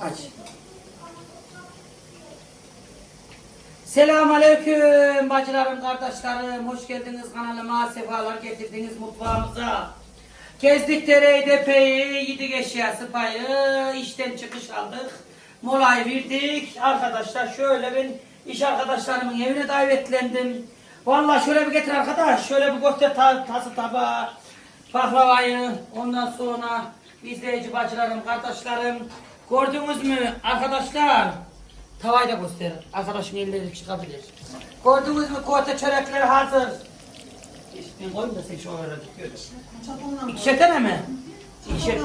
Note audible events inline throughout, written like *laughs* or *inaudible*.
Aç. Selamun Aleyküm bacılarım, kardeşlerim. Hoş geldiniz kanalıma, sefalar getirdiniz mutfağımıza. Gezdik dereyi depeyi, yedik eşyası payı, işten çıkış aldık. Molayı verdik. Arkadaşlar şöyle ben iş arkadaşlarımın evine davetlendim. Vallahi şöyle bir getir arkadaş, şöyle bir göster ta tası tabağı, baklavayı, ondan sonra izleyici bacılarım, kardeşlerim. Gördünüz mü arkadaşlar? Tavayı da göster. Arkadaşın elleri çıkabilir. Gördünüz mü kote çörekler hazır. Ben koyayım da sen şu arada gör. İki tane mi? İki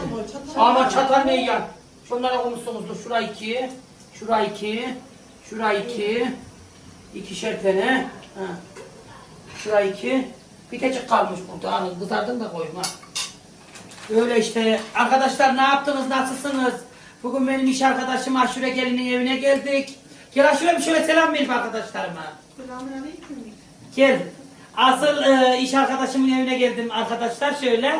Ama çatal ne ya? Şunlara koymuşsunuzdur. Şura iki. Şura iki. Şura iki. İkişer tane. Ha. Şura iki. Bir tecik kalmış burada. Hani kızardım da koyayım ha. Öyle işte. Arkadaşlar ne yaptınız? Nasılsınız? Bugün benim iş arkadaşım Aşure gelinin evine geldik. Gel Aşure bir şöyle selam verin arkadaşlarıma. Selamünaleyküm. Gel. Asıl e, iş arkadaşımın evine geldim arkadaşlar şöyle.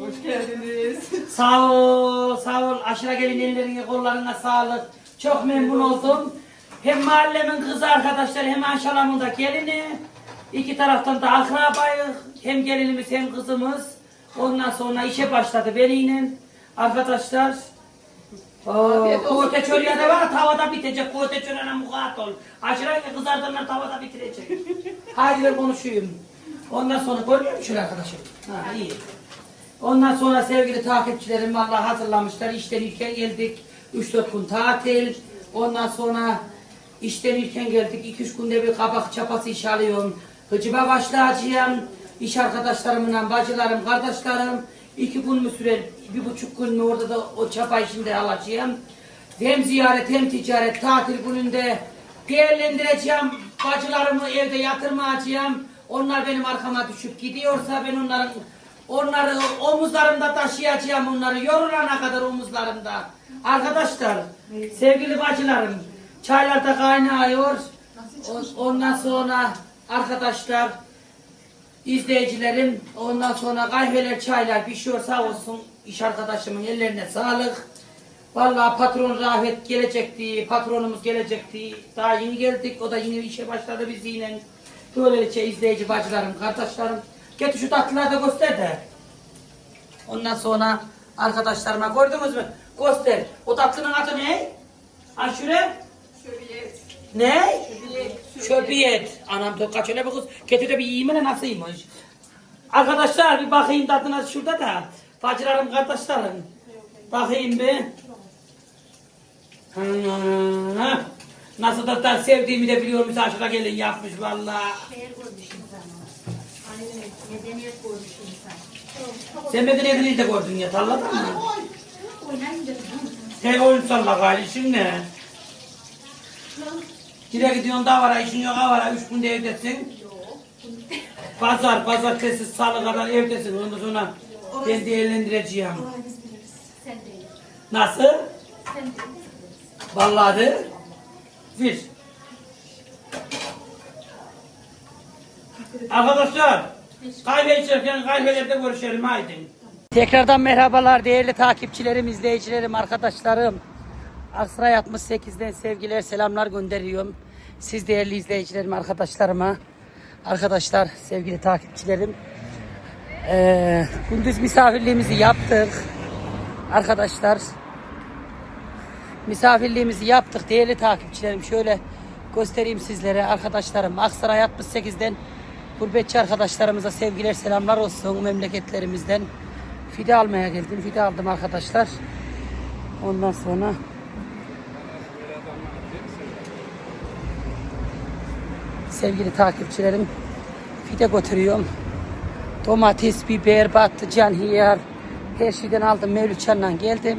Hoş geldiniz. *laughs* Sağ ol, sağ ol. Aşure gelin ellerine kollarına sağlık. Çok memnun oldum. Hem mahallemin kızı arkadaşlar hem Anşalam'ın da gelini. İki taraftan da akrabayız. Hem gelinimiz hem kızımız. Ondan sonra işe başladı beniyle. Arkadaşlar. Kote çörüye de var tavada bitecek. Kote çörüne mukat ol. Aşırı kızardığında tavada bitirecek. *laughs* Hadi ben konuşayım. Ondan sonra görüyor musun şöyle arkadaşım? Ha iyi. Ondan sonra sevgili takipçilerim valla hazırlamışlar. İşten ilken geldik. 3-4 gün tatil. Ondan sonra işten ilken geldik. 2-3 günde bir kabak çapası iş alıyorum. Hıcıba başlayacağım. İş arkadaşlarımla, bacılarım, kardeşlerim. İki gün mü sürer, bir buçuk gün mü orada da o çapa işinde alacağım. Hem ziyaret hem ticaret tatil gününde değerlendireceğim. Bacılarımı evde yatırmayacağım. Onlar benim arkama düşüp gidiyorsa ben onların onları omuzlarımda taşıyacağım onları yorulana kadar omuzlarımda. Arkadaşlar, sevgili bacılarım, çaylar da kaynıyor. Ondan sonra arkadaşlar, izleyicilerim, ondan sonra kahveler, çaylar pişiyor sağ olsun iş arkadaşımın ellerine sağlık. Vallahi patron Rahmet gelecekti, patronumuz gelecekti. Daha yeni geldik, o da yeni işe başladı biz yine. Böylece izleyici bacılarım, kardeşlerim. Getir şu tatlıları da göster de. Ondan sonra arkadaşlarıma gördünüz mü? Göster. O tatlının adı ne? Aşure? Ne? Şöbiyet. Anam çok kaç öyle bir kız. Getir de bir yiyeyim hele nasılymış. Arkadaşlar bir bakayım tadına şurada da. Bacılarım, kardeşlerim. Bakayım bir. Ha, Nasıl da, da sevdiğimi de biliyorum. Misafirler gelin yapmış valla. Sen medeniyetini de gördün ya tarlada mı? Sen oyun salla gari şimdi. Gire gidiyorsun davara, işin yok avara, üç günde evdesin. Pazar, pazartesi, salı kadar evdesin. Ondan sonra ben değerlendireceğim. sen değil. Nasıl? Sen değil. Vallahi de. Bir. Arkadaşlar, kahve içerken kahvelerde görüşelim haydi. Tekrardan merhabalar değerli takipçilerim, izleyicilerim, arkadaşlarım. Aksaray 68'den sevgiler, selamlar gönderiyorum. Siz değerli izleyicilerim, arkadaşlarıma. Arkadaşlar, sevgili takipçilerim. Ee, gündüz misafirliğimizi yaptık. Arkadaşlar, misafirliğimizi yaptık değerli takipçilerim. Şöyle göstereyim sizlere arkadaşlarım. Aksaray 68'den gurbetçi arkadaşlarımıza sevgiler selamlar olsun memleketlerimizden. Fide almaya geldim. Fide aldım arkadaşlar. Ondan sonra sevgili takipçilerim fide götürüyorum. Domates, biber, patlıcan, hiyar her şeyden aldım. Mevlütçan'la geldim.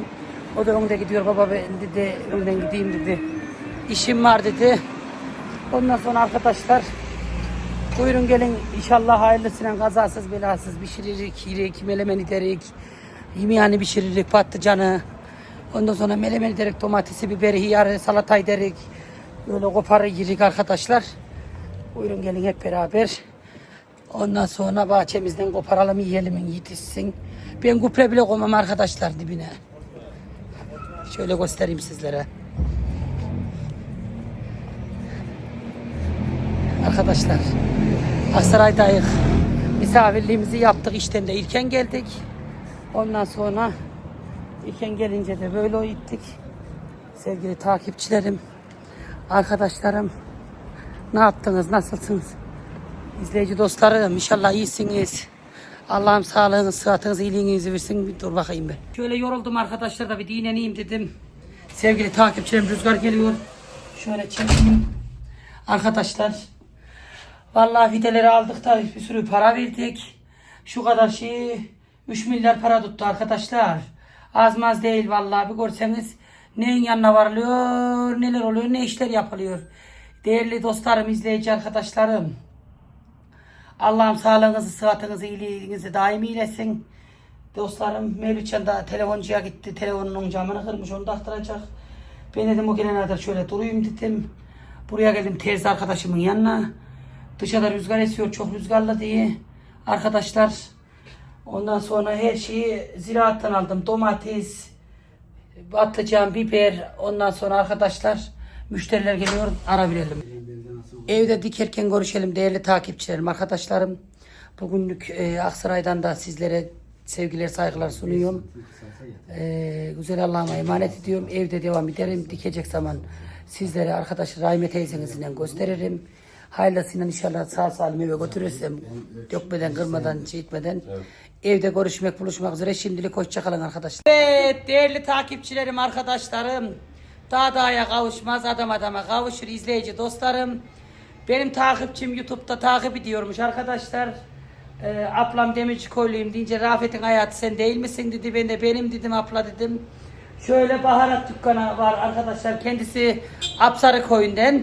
O da önde gidiyor baba ben dedi önden gideyim dedi. İşim var dedi. Ondan sonra arkadaşlar buyurun gelin inşallah hayırlısıyla kazasız belasız pişiririk, yirik, melemen ederik. Yemeğini pişiririk, patlıcanı. Ondan sonra melemen ederik, domatesi, biberi, hiyarı, salata ederik. Böyle koparır yirik arkadaşlar. Buyurun gelin hep beraber. Ondan sonra bahçemizden koparalım yiyelim yetişsin. Ben kupre bile koymam arkadaşlar dibine. Şöyle göstereyim sizlere. Arkadaşlar Aksaray'dayız. Misafirliğimizi yaptık işten de ilken geldik. Ondan sonra ilken gelince de böyle gittik. Sevgili takipçilerim, arkadaşlarım ne yaptınız, nasılsınız? İzleyici dostlarım inşallah iyisiniz. Allah'ım sağlığınız, sıhhatiniz, iyiliğinizi versin. Bir dur bakayım ben. Şöyle yoruldum arkadaşlar da bir dinleneyim dedim. Sevgili takipçilerim rüzgar geliyor. Şöyle çekeyim. Arkadaşlar Vallahi fideleri aldık da bir sürü para verdik. Şu kadar şeyi 3 milyar para tuttu arkadaşlar. Az maz değil vallahi bir görseniz neyin yanına varılıyor, neler oluyor, ne işler yapılıyor. Değerli dostlarım, izleyici arkadaşlarım. Allah'ım sağlığınızı, sıhhatinizi, iyiliğinizi daim eylesin. Dostlarım Mevlütcan da telefoncuya gitti. Telefonunun camını kırmış onu da aktıracak. Ben dedim o gelene kadar şöyle durayım dedim. Buraya geldim teyze arkadaşımın yanına. Dışarıda rüzgar esiyor çok rüzgarlı diye. Arkadaşlar ondan sonra her şeyi ziraattan aldım. Domates, patlıcan, biber. Ondan sonra arkadaşlar müşteriler geliyor ara verelim. Evde dikerken görüşelim değerli takipçilerim, arkadaşlarım. Bugünlük e, Aksaray'dan da sizlere sevgiler, saygılar sunuyorum. E, güzel Allah'ıma emanet ediyorum. Evde devam ederim. Dikecek zaman sizlere arkadaş Rahime teyzenizle gösteririm. Hayırlısıyla inşallah sağ salim eve götürürsem dökmeden, kırmadan, şey evde görüşmek, buluşmak üzere. Şimdilik hoşçakalın arkadaşlar. Evet değerli takipçilerim, arkadaşlarım. Dağ dağa kavuşmaz, adam adama kavuşur izleyici dostlarım. Benim takipçim YouTube'da takip ediyormuş arkadaşlar. Ee, ablam demirci koyluyum deyince Rafet'in hayatı sen değil misin dedi. Ben de benim dedim abla dedim. Şöyle baharat dükkanı var arkadaşlar. Kendisi Apsarı koyundan.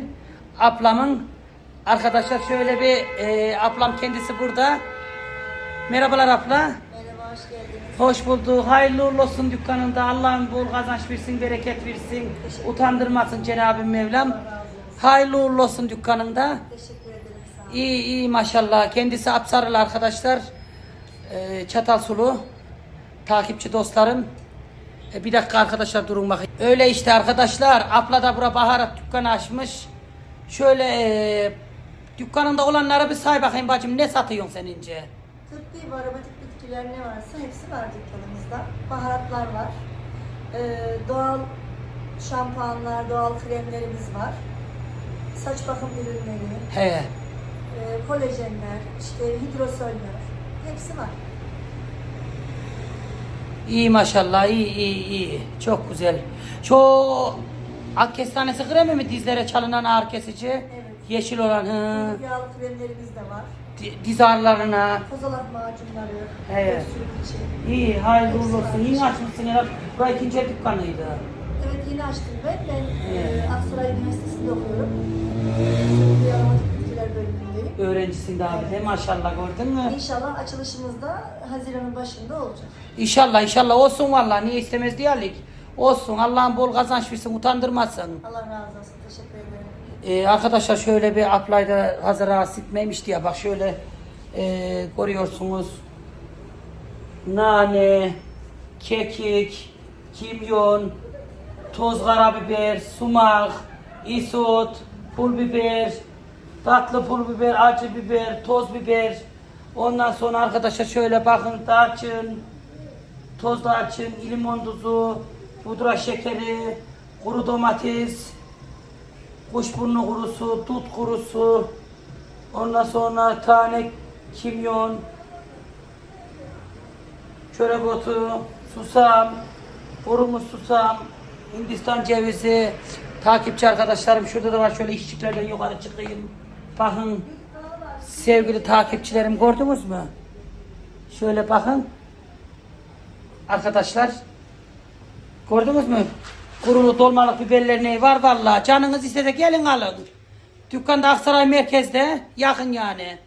Ablamın arkadaşlar şöyle bir e, ablam kendisi burada. Merhabalar abla. Merhaba, hoş geldiniz. Hoş bulduk. Hayırlı uğurlu olsun dükkanında. Allah'ım bol kazanç versin, bereket versin. Utandırmasın Cenab-ı Mevlam. Hayırlı uğurlu olsun dükkanında. Teşekkür ederim sağ olun. İyi iyi maşallah. Kendisi Apsarılı arkadaşlar. Ee, Çatal Sulu. Takipçi dostlarım. Ee, bir dakika arkadaşlar durun bakayım. Öyle işte arkadaşlar. Abla da bura baharat dükkanı açmış. Şöyle e, dükkanında olanlara bir say bakayım bacım. Ne satıyorsun sen ince? Tıbbi ve aromatik bitkiler ne varsa hepsi var dükkanımızda. Baharatlar var. Ee, doğal şampuanlar, doğal kremlerimiz var. Saç bakım ürünleri, He. e, kolajenler, işte hidrosoller. Hepsi var. İyi maşallah iyi iyi iyi. Çok güzel. Şu ak kestanesi kremi mi dizlere çalınan ağrı kesici? Evet. Yeşil olan hı. Yağlı kremlerimiz de var. Di- Diz ağrılarına. Kozalak macunları, Evet. için. İyi hayırlı uğurlu olsun. Yeni açmışsın ya. Burası ikinci el dükkanıydı. Evet yeni açtım ben. Ben Evet. e, Aksaray Üniversitesi'nde okuyorum. Aromatik bitkiler bölümündeyim. Öğrencisin de abi de maşallah gördün mü? İnşallah açılışımız da Haziran'ın başında olacak. İnşallah inşallah olsun vallahi niye istemez diyelik. Olsun Allah'ın bol kazanç versin utandırmasın. Allah razı olsun. Teşekkür ederim. Ee, arkadaşlar şöyle bir aplayda hazır rahatsız etmemiş diye bak şöyle e, görüyorsunuz. Nane, kekik, kimyon, toz karabiber, sumak, isot, pul biber, tatlı pul biber, acı biber, toz biber. Ondan sonra arkadaşlar şöyle bakın tarçın, toz tarçın, limon tuzu, pudra şekeri, kuru domates, kuşburnu kurusu, dut kurusu, ondan sonra tane kimyon, çörek otu, susam, kurumuş susam, Hindistan cevizi, takipçi arkadaşlarım şurada da var şöyle işçiklerden yukarı çıkayım. Bakın sevgili takipçilerim gördünüz mü? Şöyle bakın. Arkadaşlar Gördünüz mü? Kurulu dolmalık biberler ne var vallahi. Canınız ise de gelin alın. Dükkanda Aksaray merkezde yakın yani.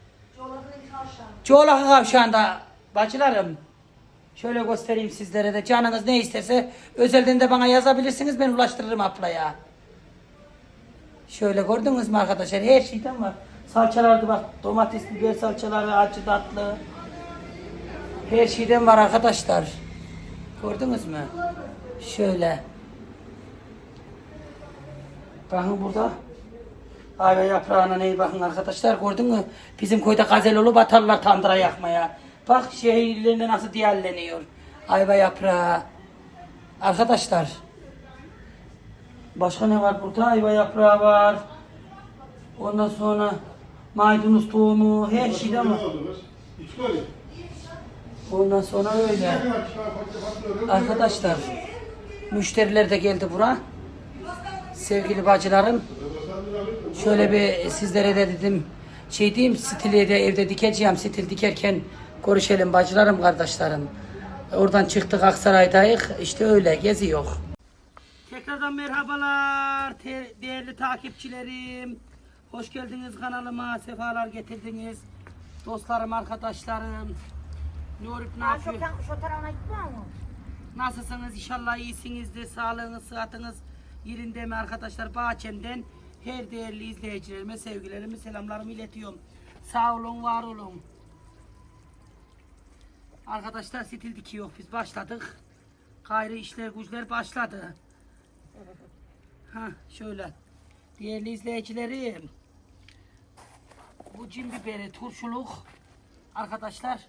Çoğlakı kavşağında bacılarım. Şöyle göstereyim sizlere de. Canınız ne isterse özelden de bana yazabilirsiniz. Ben ulaştırırım ablaya. Şöyle gördünüz mü arkadaşlar? Her şeyden var. Salçalarda bak. Domates, biber salçaları, acı tatlı. Her şeyden var arkadaşlar. Gördünüz mü? Şöyle. Bakın burada. Ayva yaprağına ney bakın arkadaşlar gördün mü? Bizim köyde gazel olup atarlar tandıra yakmaya. Bak şehirlerinde nasıl diyarleniyor. Ayva yaprağı. Arkadaşlar. Başka ne var burada? Ayva yaprağı var. Ondan sonra maydanoz tohumu her şey de var. Ondan sonra öyle. Arkadaşlar müşteriler de geldi bura. Sevgili bacılarım. Şöyle bir sizlere de dedim şey diyeyim stili de evde dikeceğim. Stil dikerken görüşelim bacılarım kardeşlerim. Oradan çıktık Aksaray'dayız. İşte öyle geziyor. Tekrardan merhabalar değerli takipçilerim. Hoş geldiniz kanalıma. Sefalar getirdiniz. Dostlarım, arkadaşlarım. Nurip ne şu, yapıyor? ta- şu tarafına gitmiyor mu? Nasılsınız? İnşallah iyisinizdir. Sağlığınız, sıhhatiniz yerinde mi arkadaşlar? Bahçemden her değerli izleyicilerime sevgilerimi, selamlarımı iletiyorum. Sağ olun, var olun. Arkadaşlar stil dikiyor. Biz başladık. Gayrı işler güçler başladı. Ha şöyle. Değerli izleyicilerim. Bu cin biberi, turşuluk. Arkadaşlar.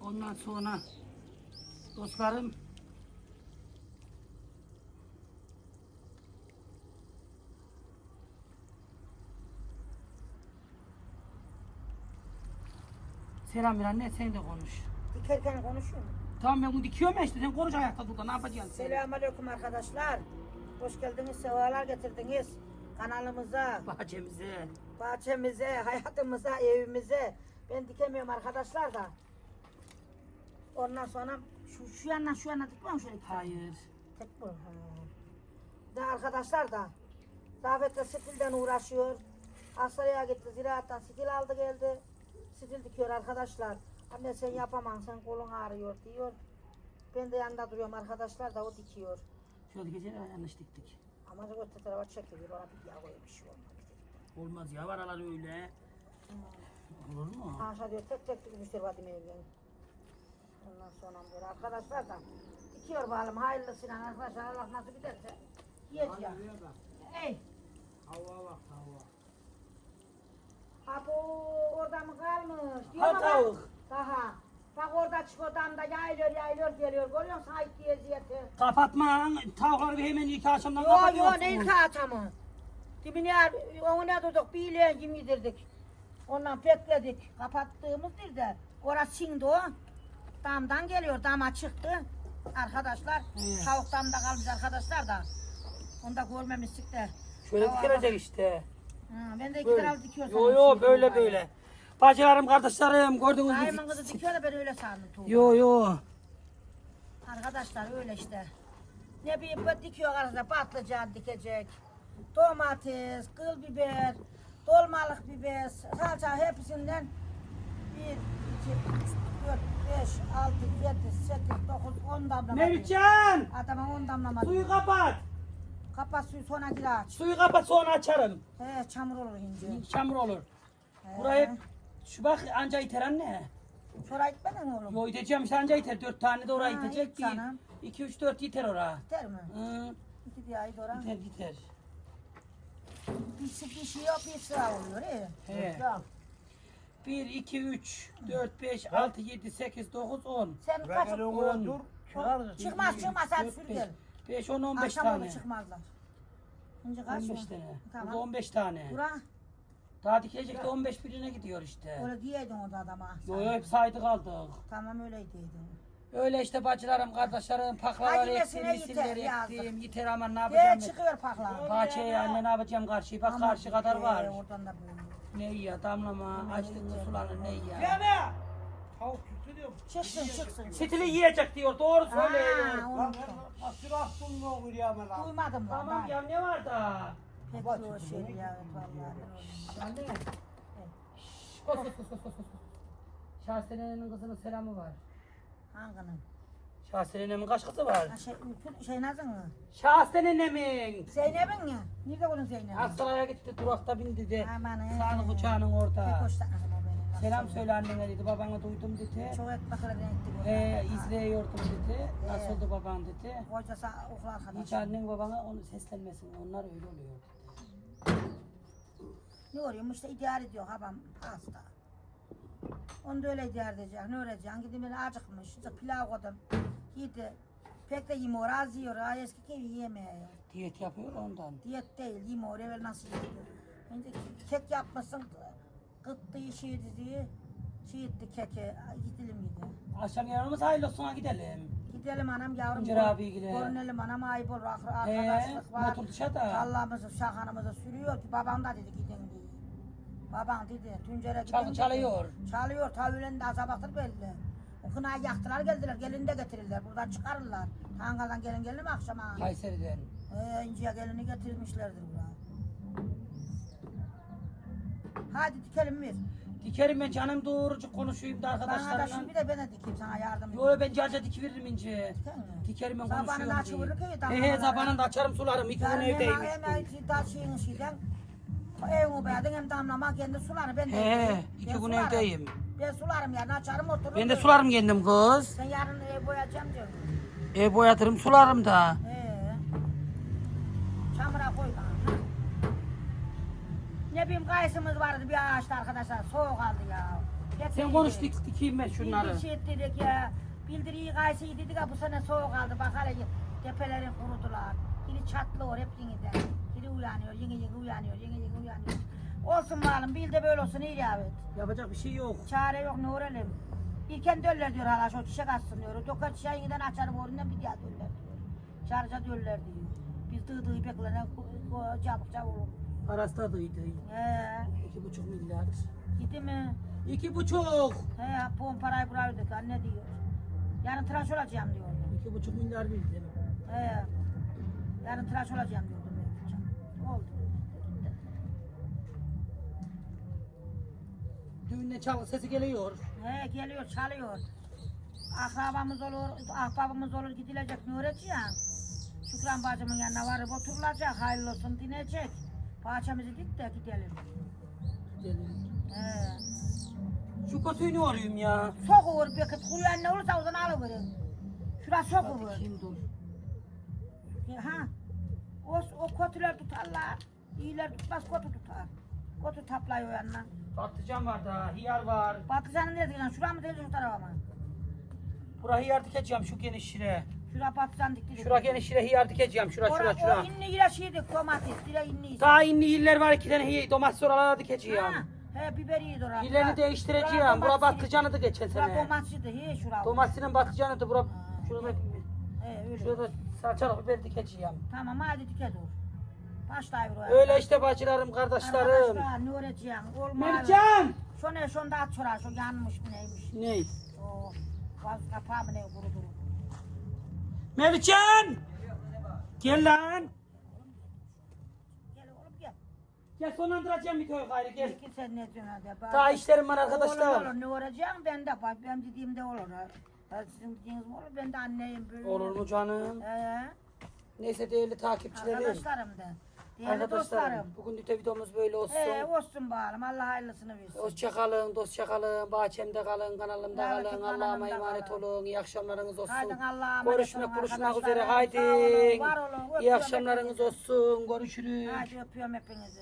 Ondan sonra Dostlarım. Selam bir anne sen de konuş. Dikerken konuşuyor mu? Tamam ben bunu dikiyorum ya işte sen konuş ayakta burada ne yapacaksın sen? Selamünaleyküm arkadaşlar. Hoş geldiniz, sefalar getirdiniz. Kanalımıza, Bahçemize. bahçemize, hayatımıza, evimize. Ben dikemiyorum arkadaşlar da. Ondan sonra şu, şu yandan şu yana dikmem şöyle. Hayır. Tek bu. Ha. De arkadaşlar da. Zafet'le stilden uğraşıyor. Aksaray'a gitti, ziraattan stil aldı geldi. Stil dikiyor arkadaşlar. Anne sen yapamam, sen kolun ağrıyor diyor. Ben de yanında duruyorum arkadaşlar da o dikiyor. Şöyle geceler yanlış diktik. Ama öte tarafa çekiyor, ona bir yağ koymuş şey olmadı. Olmaz ya aralar öyle. Olur mu? Aşağı diyor tek tek dikmiştir Vadim evden. Ondan sonra böyle arkadaşlar da dikiyor bakalım hayırlısıyla arkadaşlar Allah nasip ederse yiyeceğim. Ey. Hava bak hava. Ha bu orada mı kalmış? Ha, ama bak- tavuk. Daha. Bak orada çık odamda yayılıyor yayılıyor geliyor. Görüyor musun ait diye ziyeti? Kapatma. Tavukları bir hemen ilk akşamdan Yo yo kapatıyorsun. ne ilk atamı. Dibine onu ne durduk bir ileğen gibi yedirdik. Ondan bekledik. Kapattığımız değil de orası şimdi o. Damdan geliyor dama çıktı. Arkadaşlar Evet. tavuk damda kalmış arkadaşlar da. Onu da görmemiştik de. Şöyle Tavuk- dikilecek işte. Ha, ben de iki Böyle. taraf dikiyorum. Yo yo böyle böyle. Bacılarım, kardeşlerim gördünüz mü? Dayımın kızı dikiyor da ben öyle sandım. Yo yo. Arkadaşlar öyle işte. Ne bileyim böyle dikiyor arasında patlıcan dikecek. Domates, kıl biber, dolmalık biber, salça hepsinden 1, 2, 3, 4, 5, 6, 7, 8, 9, 10 damla. var. Mevlütcan! Adama 10 damla. var. Suyu kapat. Kapat suyu sonra gir aç. Suyu kapat sonra açarım. He çamur olur ince. Çamur olur. He. Burayı şu bak anca iter anne. Şuraya gitmedin mi oğlum? Yo iteceğim işte anca iter. Dört tane de oraya Ha, itecek. it Bir, canım. iki, üç, dört iter oraya. Gider mi? Hı, İki bir ay sonra. iter iter. Bir, bir, bir şey yok bir sıra oluyor. He. He. Tamam. Bir, iki, üç, dört, beş, altı, yedi, sekiz, dokuz, on. Sen Ben kaç? dur. Çıkmaz çıkmaz hadi sür gel. Beş, on, on beş Akşam tane. oldu çıkmazlar. Şimdi kaç On mı? beş tane. Tamam. Burada on beş tane. Bura Daha dikilecek de on beş birine gidiyor işte. öyle diyeydin orada adama. Yo yo hep saydık aldık. Tamam öyleydin. Öyle işte bacılarım, kardeşlerim, paklalar Hadi ektim, nesine misilleri yeter, yazdık. ektim. Yeter ama ne Diye yapacağım? çıkıyor pakla. Bahçeye anne ne yapacağım karşıyı? Bak karşı kadar var. Oradan da büyüyor. Ne iyi ya damlama, açtın mı sulanır ne iyi ya. Yani. Tavuk. Çıksın çıksın. Stili yiyecek diyor, doğru söylüyor. Lan ben asır attım ne olur ya ben lan. duymadım lan. Tamam ya ne var da? Pek o şey ya vallahi. Anne. Kos kos kos kos kos. Şahsenenemin kızının selamı var. Hangının? Şahsenenemin kaç kızı var? Ha, şey, şey nazın mı? Şahsenenemin. Zeynep'in ya. Nerede onun Zeynep? Aksaray'a gitti durakta bindi de. Aman he. Sağlık uçağının Pek orada. hoşlanmadım. Selam söyle annene dedi. Babana duydum dedi. Çok o He zaman. izleyiyordum dedi. Nasıl oldu baban dedi. Kocası okul arkadaşı. Hiç annen babana onu seslenmesin. Onlar öyle oluyor dedi. Ne oluyor işte idare ediyor babam hasta. Onu da öyle idare edecek. Ne öğreteceksin? Gidin beni acıkmış. Pilav koydum. Yedi. Pek de yemiyor. Az yiyor. Ha, eski gibi yemiyor. Diyet yapıyor ondan. Diyet değil. Yemiyor. Evvel nasıl yiyordu? Şimdi kek yapmasın. Kıttı şey dedi. Şey etti keke. Gidelim gidi. Akşam yanımız hayırlı olsun ha gidelim. Gidelim anam yavrum. Tuncer abiyle. Görünelim anam ayıp olur. He, Arkadaşlık var. motor dışarıda. Allah'ımızı şakanımızı sürüyor ki babam da dedi gidin diye. Babam dedi Tuncer'e gidin Çal- dedi. çalıyor. Çalıyor. Tavülen de azabaktır belli. O kınayı yaktılar geldiler. Gelin de getirirler. Buradan çıkarırlar. Tangadan gelin gelin mi akşama? Kayseri'den. Ee, İnci'ye gelini getirmişlerdir Hadi dikelim bir. Dikerim ben canım doğrucu konuşayım da Bana da arkadaşlarla. şimdi de ben de dikeyim sana yardım edeyim. Yo ben carca dikiveririm ince. Diker mi? Dikerim ben Zabanını konuşuyorum ki diye. damlalara. He he zabanını da açarım sularım. İki gün Yarın hem hem hem şeyin şeyden evimi beğendin hem damlama kendi sularını ben de He, iki Ben gün sularım. evdeyim. Ben sularım yarın açarım otururum. Ben de sularım kendim kız. Sen yarın ev boyayacağım diyorum. Ev boyatırım sularım da. He. Ne bileyim kayısımız vardı bir ağaçta arkadaşlar soğuk aldı ya. Sen Getirdik. konuş dik, dikeyim ben şunları. Bildir şey ettirdik ya. Bildiriyi kayısı yedik ya bu sene soğuk aldı. Bak hele tepelerin kurudular. Biri çatlıyor hep yeniden. Biri uyanıyor, yenge yenge uyanıyor, yenge yenge uyanıyor. Olsun malum, bil de böyle olsun iyi davet. Yapacak bir şey yok. Çare yok ne öğrenelim. İlken döller diyor hala şu çiçek açsın diyor. Dokar çiçeği yeniden açarım orinden bir daha döller diyor. Çarca döller diyor. Biz dığı dığı beklene cabık cabık olur. Parası da dıydı. He, İki buçuk milyar. gitti mi? İki buçuk. He, bu parayı buraya ödedik anne diyor. Yarın tıraş olacağım diyor. İki buçuk milyar bildim. He. Yarın tıraş olacağım diyordum ben. Oldu. Düğünde çal sesi geliyor. He geliyor çalıyor. Akrabamız olur, ahbabımız olur gidilecek ne öğreteceğim? Şükran bacımın yanına varıp oturulacak, hayırlı olsun dinleyecek. Bahçemizi dik de gidelim. Gidelim. He. Şu kötüyü ne arıyorum ya? Sokuver kız, kuruyan ne olursa oradan alıverin. Şura sokuver. Kim dur? Ha. O, o kötüler tutarlar. İyiler tutmaz, kötü tutar. Kötü taplıyor yanına. Patlıcan var da, hiyar var. Patlıcanı ne diyeceksin? Şura mı diyeceksin şu tarafa mı? Bura hiyar dikeceğim şu geniş şire. Şura patlıcan dikti. Şura geniş şire hiyar dikeceğim. Şura şura şura. o inni yine şeydik domates, dire inni. Daha inni iller var iki tane hiy domates oralara dikeceğim. Ha, he biber iyiydi orada. Hillerini değiştireceğim. Bura patlıcanıydı geçen Şura sene. domatesiydi, he şura. Domatesinin patlıcanıydı. Bura şurada He öyle. şurada salçalı biber dikeceğim. Tamam hadi dike dur. Başlayıver. Öyle işte bacılarım, kardeşlerim. Arkadaşlar ne öğreteceğim? Olmaz. Mercan! Şu ne şunu da at şuraya, şu yanmış mı neymiş? Ne? O gaz kapağı mı ne kurudu? Mercan! Gel lan. Gel oğlum gel. Gel sonlandıracağım bir toy gayrı gel. Peki sen ne diyorsun hadi? Bak. Daha işlerim var Olur arkadaşlar. olur ne öğreteceğim ben de bak benim dediğimde olur. ha. Ha, Sizin dediğiniz mi olur ben de anneyim böyle. Olur mu canım? Ee, Neyse değerli takipçilerim. arkadaşlarım da. Değerli Arkadaşlarım. dostlarım. Bugün de videomuz böyle olsun. Ee, olsun bakalım Allah hayırlısını versin. Hoşça kalın, dostça kalın, bahçemde kalın, kanalımda Evet, kalın. kanalımda Allah'a emanet kalın. olun. İyi akşamlarınız olsun. Haydi Allah'a emanet olun görüşmek arkadaşlarım. üzere. Haydi. Sağ olun, var olun. Öpüyorum İyi akşamlarınız hepinizi. olsun. Görüşürüz. Hadi öpüyorum hepinizi.